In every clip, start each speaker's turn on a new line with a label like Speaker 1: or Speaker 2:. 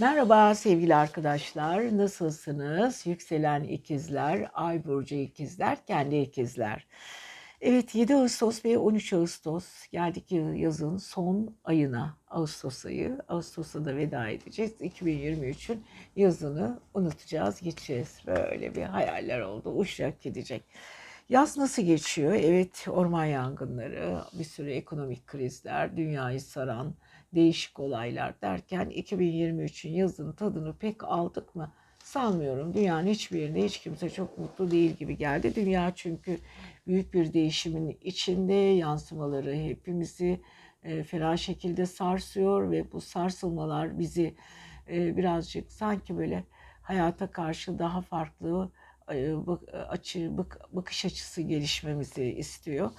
Speaker 1: Merhaba sevgili arkadaşlar, nasılsınız? Yükselen ikizler, ay burcu ikizler, kendi ikizler. Evet 7 Ağustos ve 13 Ağustos geldik yazın son ayına, Ağustos ayı. Ağustos'a da veda edeceğiz. 2023'ün yazını unutacağız, geçeceğiz. Böyle bir hayaller oldu, uçacak gidecek. Yaz nasıl geçiyor? Evet orman yangınları, bir sürü ekonomik krizler, dünyayı saran değişik olaylar derken 2023'ün yazın tadını pek aldık mı? Sanmıyorum. Dünyanın hiçbir yerinde hiç kimse çok mutlu değil gibi geldi. Dünya çünkü büyük bir değişimin içinde yansımaları hepimizi e, ferah şekilde sarsıyor ve bu sarsılmalar bizi e, birazcık sanki böyle hayata karşı daha farklı e, açı, bakış açısı gelişmemizi istiyor.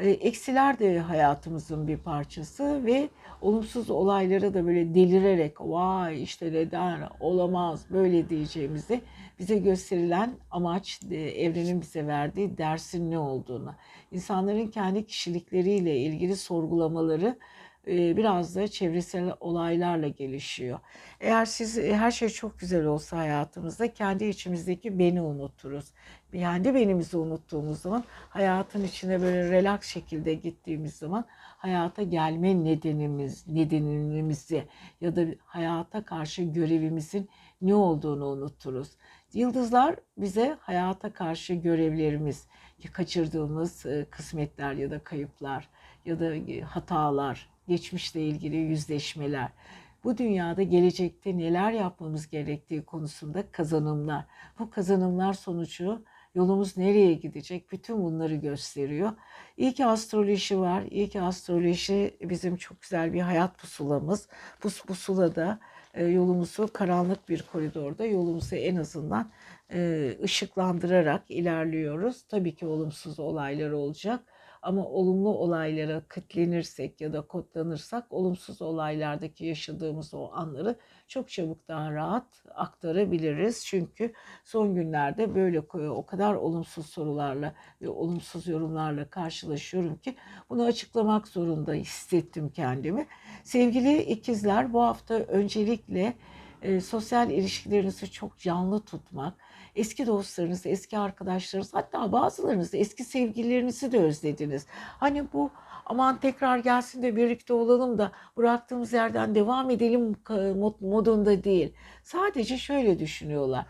Speaker 1: Eksiler de hayatımızın bir parçası ve olumsuz olaylara da böyle delirerek vay işte neden olamaz böyle diyeceğimizi bize gösterilen amaç e, evrenin bize verdiği dersin ne olduğunu. insanların kendi kişilikleriyle ilgili sorgulamaları biraz da çevresel olaylarla gelişiyor. Eğer siz her şey çok güzel olsa hayatımızda kendi içimizdeki beni unuturuz. Kendi benimizi unuttuğumuz zaman hayatın içine böyle relax şekilde gittiğimiz zaman hayata gelme nedenimiz, nedenimizi ya da hayata karşı görevimizin ne olduğunu unuturuz. Yıldızlar bize hayata karşı görevlerimiz, kaçırdığımız kısmetler ya da kayıplar ya da hatalar, geçmişle ilgili yüzleşmeler, bu dünyada gelecekte neler yapmamız gerektiği konusunda kazanımlar. Bu kazanımlar sonucu yolumuz nereye gidecek bütün bunları gösteriyor. İyi ki astroloji var. İyi ki astroloji bizim çok güzel bir hayat pusulamız. Bu pusulada e, yolumuzu karanlık bir koridorda yolumuzu en azından e, ışıklandırarak ilerliyoruz. Tabii ki olumsuz olaylar olacak ama olumlu olaylara kıtlenirsek ya da kodlanırsak olumsuz olaylardaki yaşadığımız o anları çok çabuk daha rahat aktarabiliriz. Çünkü son günlerde böyle o kadar olumsuz sorularla ve olumsuz yorumlarla karşılaşıyorum ki bunu açıklamak zorunda hissettim kendimi. Sevgili ikizler bu hafta öncelikle e, sosyal ilişkilerinizi çok canlı tutmak, eski dostlarınız, eski arkadaşlarınız, hatta bazılarınız eski sevgililerinizi de özlediniz. Hani bu aman tekrar gelsin de birlikte olalım da bıraktığımız yerden devam edelim modunda değil. Sadece şöyle düşünüyorlar.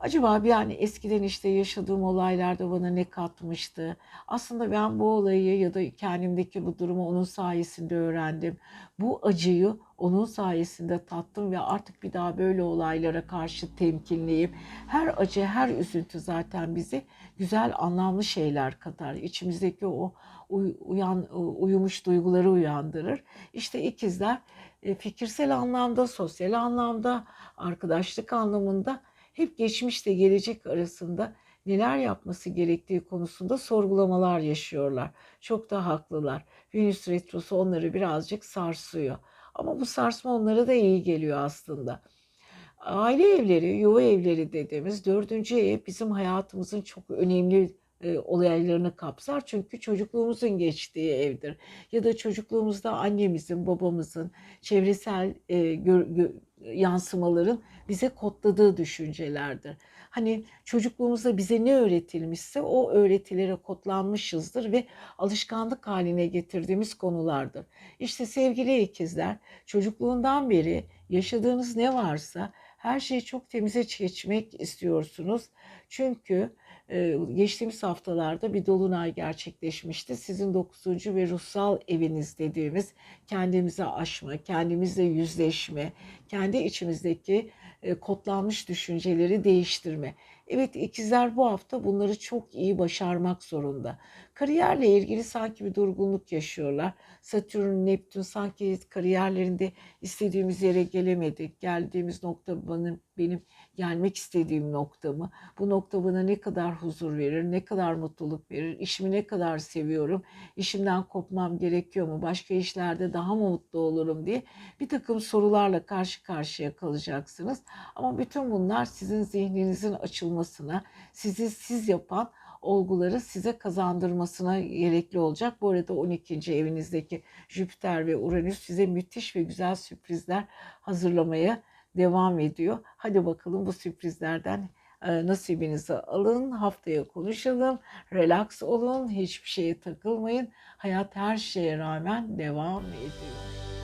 Speaker 1: Acaba bir yani eskiden işte yaşadığım olaylarda bana ne katmıştı? Aslında ben bu olayı ya da kendimdeki bu durumu onun sayesinde öğrendim. Bu acıyı onun sayesinde tattım ve artık bir daha böyle olaylara karşı temkinliyim. Her acı, her üzüntü zaten bizi güzel, anlamlı şeyler katar. İçimizdeki o uyan, uyumuş duyguları uyandırır. İşte ikizler e, fikirsel anlamda, sosyal anlamda, arkadaşlık anlamında hep geçmişle gelecek arasında neler yapması gerektiği konusunda sorgulamalar yaşıyorlar. Çok da haklılar. Venüs retrosu onları birazcık sarsıyor. Ama bu sarsma onlara da iyi geliyor aslında. Aile evleri, yuva evleri dediğimiz dördüncü ev bizim hayatımızın çok önemli e, olaylarını kapsar. Çünkü çocukluğumuzun geçtiği evdir. Ya da çocukluğumuzda annemizin, babamızın çevresel e, gör, gö, yansımaların bize kodladığı düşüncelerdir. Hani çocukluğumuzda bize ne öğretilmişse o öğretilere kodlanmışızdır ve alışkanlık haline getirdiğimiz konulardır. İşte sevgili ikizler çocukluğundan beri yaşadığınız ne varsa her şeyi çok temize geçmek istiyorsunuz. Çünkü geçtiğimiz haftalarda bir dolunay gerçekleşmişti. Sizin dokuzuncu ve ruhsal eviniz dediğimiz kendimize aşma, kendimizle yüzleşme, kendi içimizdeki kodlanmış düşünceleri değiştirme. Evet ikizler bu hafta bunları çok iyi başarmak zorunda. Kariyerle ilgili sanki bir durgunluk yaşıyorlar. Satürn, Neptün sanki kariyerlerinde istediğimiz yere gelemedik. Geldiğimiz nokta benim, benim gelmek istediğim nokta mı? Bu nokta bana ne kadar huzur verir, ne kadar mutluluk verir, işimi ne kadar seviyorum, işimden kopmam gerekiyor mu, başka işlerde daha mı mutlu olurum diye bir takım sorularla karşı karşıya kalacaksınız. Ama bütün bunlar sizin zihninizin açılmasına, sizi siz yapan olguları size kazandırmasına gerekli olacak. Bu arada 12. evinizdeki Jüpiter ve Uranüs size müthiş ve güzel sürprizler hazırlamaya devam ediyor. Hadi bakalım bu sürprizlerden e, nasibinizi alın. Haftaya konuşalım. Relax olun. Hiçbir şeye takılmayın. Hayat her şeye rağmen devam ediyor.